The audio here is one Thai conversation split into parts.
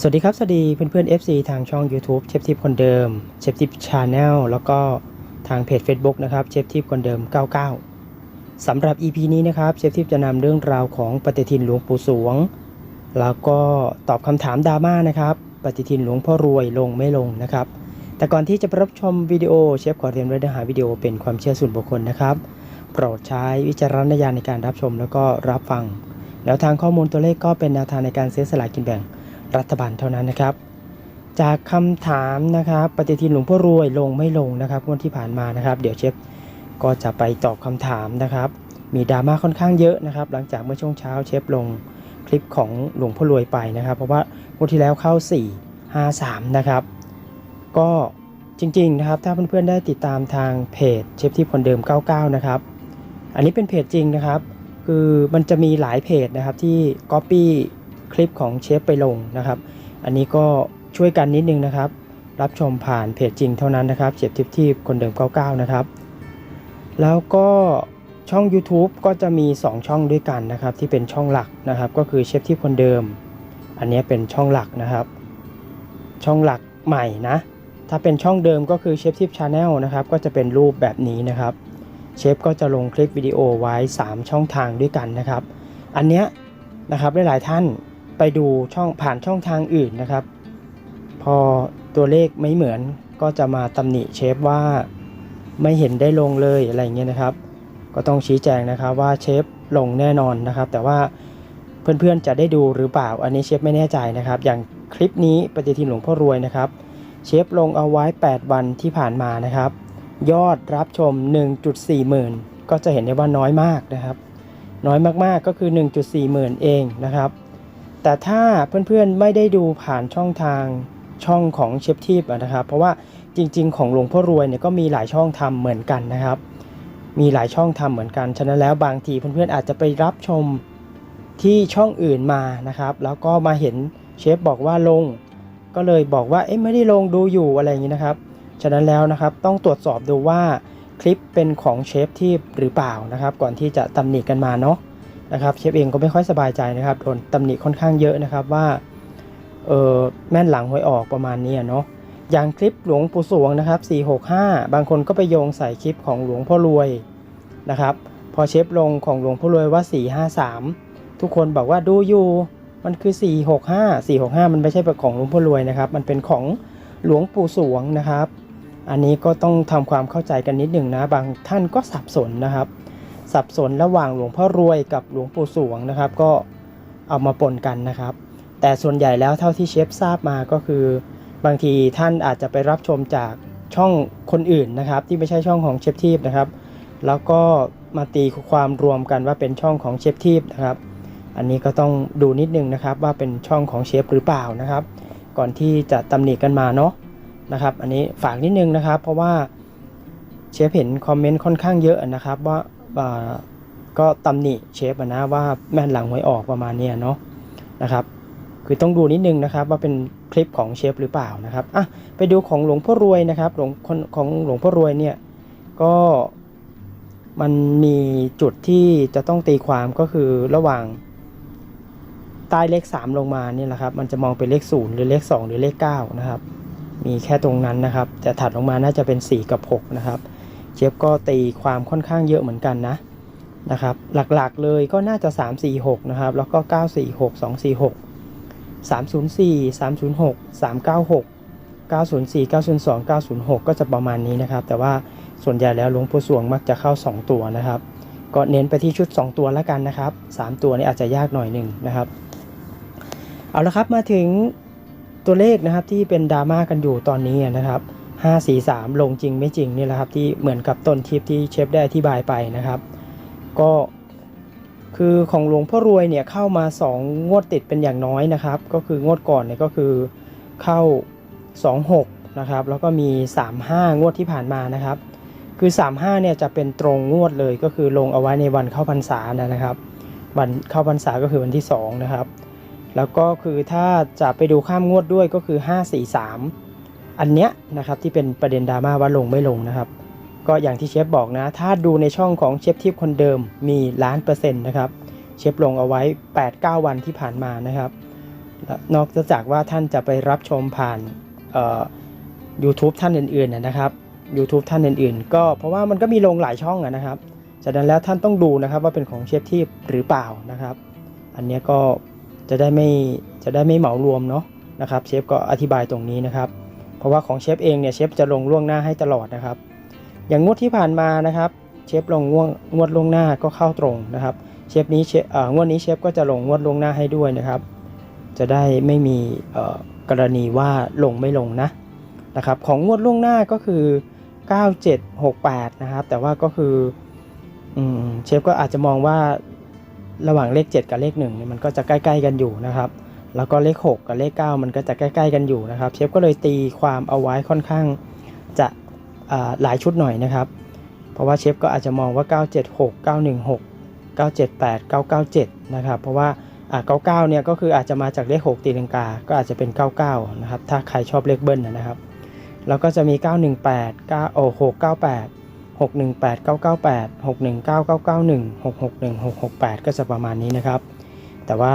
สวัสดีครับ สวัสดีเพื่อนๆ FC ทางช่อง YouTube เชฟทิปคนเดิมเชฟทิปชาแนลแล้วก็ทางเพจ Facebook นะครับเชฟทิปคนเดิม 99สำหรับ EP นี้นะครับเชฟทิปจะนำเรื่องราวของปฏิทินหลวงปู่สวง แล้วก็ตอบคำถามดราม่านะครับ ปฏิทินหลวงพ่อรวยลงไม่ลงนะครับ แต่ก่อนที่จะไปรับชมวิดีโอเชฟขอเรียนไว้เนื้อหาวิดีโอเป็นความเชื่อส่วนบุคคลนะครับ โปรดใช้วิจารณญาณในการรับชมแล้วก็รับฟังแล้วทางข้อมูลตัวเลขก็เป็นแนวทางในการซื้อสลากกินแบ่ง รัฐบาลเท่านั้นนะครับ จากคำถามนะครับ ปฏิทินหลวงพ่อรวยลงไม่ลงนะครับงวดที่ผ่านมานะครับ เดี๋ยวเชฟก็จะไปตอบคำถามนะครับ มีดราม่าค่อนข้างเยอะนะครับ หลังจากเมื่อช่วงเช้าเชฟลงคลิปของหลวงพ่อรวยไปนะครับ เพราะว่างวดที่แล้วเข้า 4 5 3 นะครับ ก็จริงๆนะครับ ถ้าเพื่อนๆได้ติดตามทางเพจเชฟที่คนเดิม 99 นะครับ อันนี้เป็นเพจจริงนะครับ คือมันจะมีหลายเพจนะครับที่ Copy คลิปของเชฟไปลงนะครับ อันนี้ก็ช่วยกันนิดนึงนะครับ รับชมผ่านเพจจริงเท่านั้นนะครับเชฟทิปที่คนเดิม 99 นะครับ แล้วก็ช่อง YouTube ก็จะมี 2 ช่องด้วยกันนะครับ ที่เป็นช่องหลักนะครับ ก็คือเชฟที่คนเดิม อันนี้เป็นช่องหลักนะครับ ช่องหลักใหม่นะ ถ้าเป็นช่องเดิมก็คือเชฟทิปชาแนลนะครับ ก็จะเป็นรูปแบบนี้นะครับ เชฟก็จะลงคลิปวิดีโอไว้ 3 ช่องทางด้วยกันนะครับ อันเนี้ยนะครับหลายๆท่าน ไปดูช่องผ่านช่องทางอื่นนะครับ พอตัวเลขไม่เหมือนก็จะมาตำหนิเชฟว่าไม่เห็นได้ลงเลยอะไรเงี้ยนะครับ ก็ต้องชี้แจงนะครับว่าเชฟลงแน่นอนนะครับ แต่ว่าเพื่อนๆจะได้ดูหรือเปล่าอันนี้เชฟไม่แน่ใจนะครับ อย่างคลิปนี้ปฏิทินหลวงพ่อรวยนะครับเชฟลงเอาไว้ 8 วันที่ผ่านมานะครับ ยอดรับชม 1.4 หมื่น ก็จะเห็นได้ว่าน้อยมากนะครับ น้อยมากๆก็คือ 1.4 หมื่นเองนะครับ แต่ถ้าเพื่อนๆไม่ได้ดูผ่านช่องทางช่องของเชฟทีปนะครับ เพราะว่าจริง ๆ ของหลวงพ่อรวยเนี่ยก็มีหลายช่องทำเหมือนกันนะครับ มีหลายช่องทำเหมือนกัน ฉะนั้นแล้วบางทีเพื่อนๆอาจจะไปรับชมที่ช่องอื่นมานะครับ แล้วก็มาเห็นเชฟบอกว่าลง ก็เลยบอกว่าเอ๊ะไม่ได้ลงดูอยู่อะไรอย่างนี้นะครับ ฉะนั้นแล้วนะครับต้องตรวจสอบดูว่าคลิปเป็นของเชฟที่หรือเปล่านะครับ ก่อนที่จะตำหนิกันมาเนาะ นะครับเชฟเองก็ไม่ค่อยสบายใจนะครับโดนตำหนิค่อนข้างเยอะนะครับว่าเออแม่นหลังหวยออกประมาณนี้เนาะอย่างคลิปหลวงปู่สวงนะครับ 465 บางคนก็ไปโยงใส่คลิปของหลวงพ่อรวยนะครับ พอเชฟลงของหลวงพ่อรวยว่า 453 ทุกคนบอกว่าดูอยู่มันคือ 465 465 มันไม่ใช่ป็นของหลวงพ่อรวยนะครับ มันเป็นของหลวงปู่สวงนะครับ อันนี้ก็ต้องทำความเข้าใจกันนิดหนึ่งนะ บางท่านก็สับสนนะครับ สับสนระหว่างหลวงพ่อรวยกับหลวงปู่สวงนะครับ ก็เอามาปนกันนะครับ แต่ส่วนใหญ่แล้วเท่าที่เชฟทราบมาก็คือบางทีท่านอาจจะไปรับชมจากช่องคนอื่นนะครับ ที่ไม่ใช่ช่องของเชฟทีพนะครับ แล้วก็มาตีความรวมกันว่าเป็นช่องของเชฟทีพนะครับ อันนี้ก็ต้องดูนิดนึงนะครับว่าเป็นช่องของเชฟหรือเปล่านะครับ ก่อนที่จะตำหนิกันมาเนาะนะครับ อันนี้ฝากนิดนึงนะครับ เพราะว่าเชฟเห็นคอมเมนต์ค่อนข้างเยอะนะครับว่า ก็ตำหนิเชฟนะว่าแม่นหลังหวยออกประมาณนี้เนาะนะครับ คือต้องดูนิดนึงนะครับว่าเป็นคลิปของเชฟหรือเปล่านะครับอะไปดูของหลวงพ่อรวยนะครับหลวงคนของหลวงพ่อรวยเนี่ยก็มันมีจุดที่จะต้องตีความก็คือระหว่างใต้เลข 3 ลงมาเนี่ยแหละครับ มันจะมองเป็นเลข 0 หรือเลข 2 หรือเลข 9 นะครับ มีแค่ตรงนั้นนะครับจะถัดลงมาน่าจะเป็น 4 กับ 6 นะครับ เชฟก็ตีความค่อนข้างเยอะเหมือนกันนะนะครับ หลักๆเลยก็น่าจะ 3 4 6 นะครับ แล้วก็ 9 4 6 2 4 6 304 306 396 904 902 906 ก็จะประมาณนี้นะครับ แต่ว่าส่วนใหญ่แล้วหลวงปู่สวงมักจะเข้า 2 ตัวนะครับ ก็เน้นไปที่ชุด 2 ตัวแล้วกันนะครับ 3 ตัวนี้อาจจะยากหน่อยหนึ่งนะครับ เอาละครับมาถึงตัวเลขนะครับที่เป็นดราม่ากันอยู่ตอนนี้นะครับ 543 ลงจริงไม่จริงนี่แหละครับที่เหมือนกับต้นคลิปที่เชฟได้อธิบายไปนะครับ ก็คือของหลวงพ่อรวยเนี่ยเข้ามา 2 งวดติดเป็นอย่างน้อยนะครับ ก็คืองวดก่อนเนี่ยก็คือเข้า 26นะครับแล้วก็มี 35 งวดที่ผ่านมานะครับ คือ 35เนี่ยจะเป็นตรงงวดเลยก็คือลงเอาไว้ในวันเข้าพรรษานะครับ วันเข้าพรรษาก็คือวันที่2นะครับแล้วก็คือถ้าจะไปดูข้ามงวดด้วยก็คือ 543 อันเนี้ยนะครับที่เป็นประเด็นดราม่าว่าลงไม่ลงนะครับ ก็อย่างที่เชฟบอกนะ ถ้าดูในช่องของเชฟทิพย์คนเดิมมีล้านเปอร์เซ็นต์นะครับ เชฟลงเอาไว้ 8-9 วันที่ผ่านมานะครับ นอกจากว่าท่านจะไปรับชมผ่านเอ่อ YouTube ท่านอื่นๆนะครับ YouTube ท่านอื่นๆ ก็เพราะว่ามันก็มีลงหลายช่องนะครับจากนั้นแล้วท่านต้องดูนะครับว่าเป็นของเชฟที่หรือเปล่านะครับ อันเนี้ยก็จะได้ไม่จะได้ไม่เหมารวมเนาะนะครับ เชฟก็อธิบายตรงนี้นะครับ เพราะว่าของเชฟเองเนี่ยเชฟจะลงล่วงหน้าให้ตลอดนะครับ อย่างงวดที่ผ่านมานะครับเชฟลงงวดงวดล่วงหน้าก็เข้าตรงนะครับเชฟนี้เชฟงวดนี้เชฟก็จะลงงวดล่วงหน้าให้ด้วยนะครับ จะได้ไม่มีกรณีว่าลงไม่ลงนะนะครับ ของงวดล่วงหน้าก็คือ 9768 นะครับ แต่ว่าก็คืออเชฟก็อาจจะมองว่าระหว่างเลข 7 กับเลข1นี่มันก็จะใกล้ ๆ กันอยู่นะครับ แล้วก็เลข 6 กับเลข 9 มันก็จะใกล้ ๆ กันอยู่นะครับ เชฟก็เลยตีความเอาไว้ค่อนข้างจะหลายชุดหน่อยนะครับ เพราะว่าเชฟก็อาจจะมองว่า 976 916 978 997 นะครับ เพราะว่าอ่า99 เนี่ยก็คืออาจจะมาจากเลข 6 ตีลังกา ก็อาจจะเป็น 99 นะครับ ถ้าใครชอบเลขเบิ้ลนะนะครับ แล้วก็จะมี 918 9โอ้698 618 998 619 991 661 668 ก็จะประมาณนี้นะครับ แต่ว่า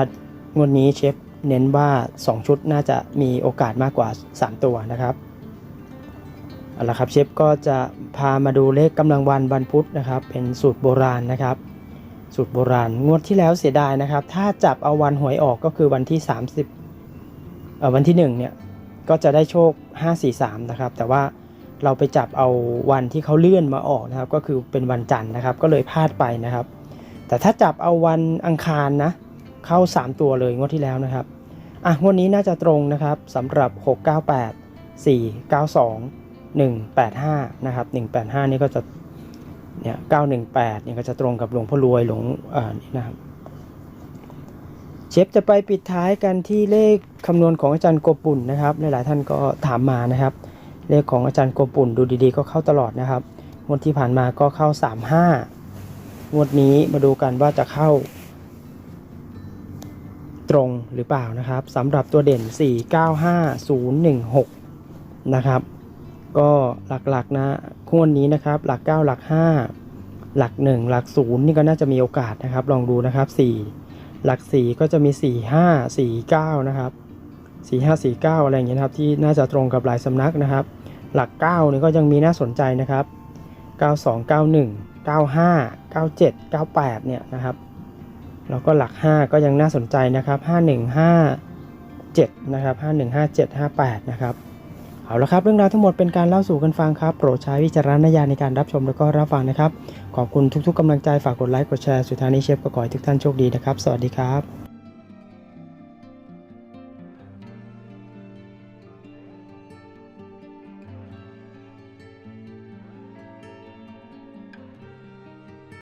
งวดนี้เชฟ เน้นว่า 2 ชุดน่าจะมีโอกาสมากกว่า 3 ตัวนะครับเอาละครับเชฟก็จะพามาดูเลขกำลังวันวันพุธนะครับ เป็นสูตรโบราณนะครับ สูตรโบราณงวดที่แล้วเสียดายนะครับ ถ้าจับเอาวันหวยออกก็คือวันที่ 30เอ่อวันที่1เนี่ยก็จะได้โชค 543 นะครับ แต่ว่าเราไปจับเอาวันที่เขาเลื่อนมาออกนะครับ ก็คือเป็นวันจันทร์นะครับ ก็เลยพลาดไปนะครับ แต่ถ้าจับเอาวันอังคารนะเข้า 3 ตัวเลยงวดที่แล้วนะครับ อะวดนี้น่าจะตรงนะครับสำหรับ 698 492 185นะครับ185 นี่ก็จะเนี่ย918เนี่ยก็จะตรงกับหลวงพ่อรวยหลวงอ่านี่นะครับเชฟจะไปปิดท้ายกันที่เลขคำนวณของอาจารย์โกปุ่นนะครับหลายๆท่านก็ถามมานะครับ เลขของอาจารย์โกปุ่นดูดีๆ ก็เข้าตลอดนะครับงวดที่ผ่านมาก็เข้า 35งวดนี้มาดูกันว่าจะเข้า ตรงหรือเปล่านะครับสำหรับตัวเด่น 495016 นะครับ ก็หลักๆนะงวดนี้นะครับ หลัก 9 หลัก 5 หลัก 1 หลัก 0 นี่ก็น่าจะมีโอกาสนะครับ ลองดูนะครับ 4 หลัก 4 ก็จะมี 4 5 4 9 นะครับ 4 5 4 9 อะไรอย่างเงี้ยครับ ที่น่าจะตรงกับหลายสำนักนะครับ หลัก 9 นี่ก็ยังมีน่าสนใจนะครับ 92 91 95 97 98 เนี่ยนะครับ แล้วก็หลัก 5 ก็ยังน่าสนใจนะครับ 5157 นะครับ 5157 58 นะครับ เอาละครับ เรื่องราวทั้งหมดเป็นการเล่าสู่กันฟังครับ โปรดใช้วิจารณญาณในการรับชมแล้วก็รับฟังนะครับ ขอบคุณทุกๆกำลังใจฝากกดไลค์กดแชร์สุดท้ายนี้เชฟก็ขอให้ทุกท่านโชคดีนะครับ สวัสดีครับ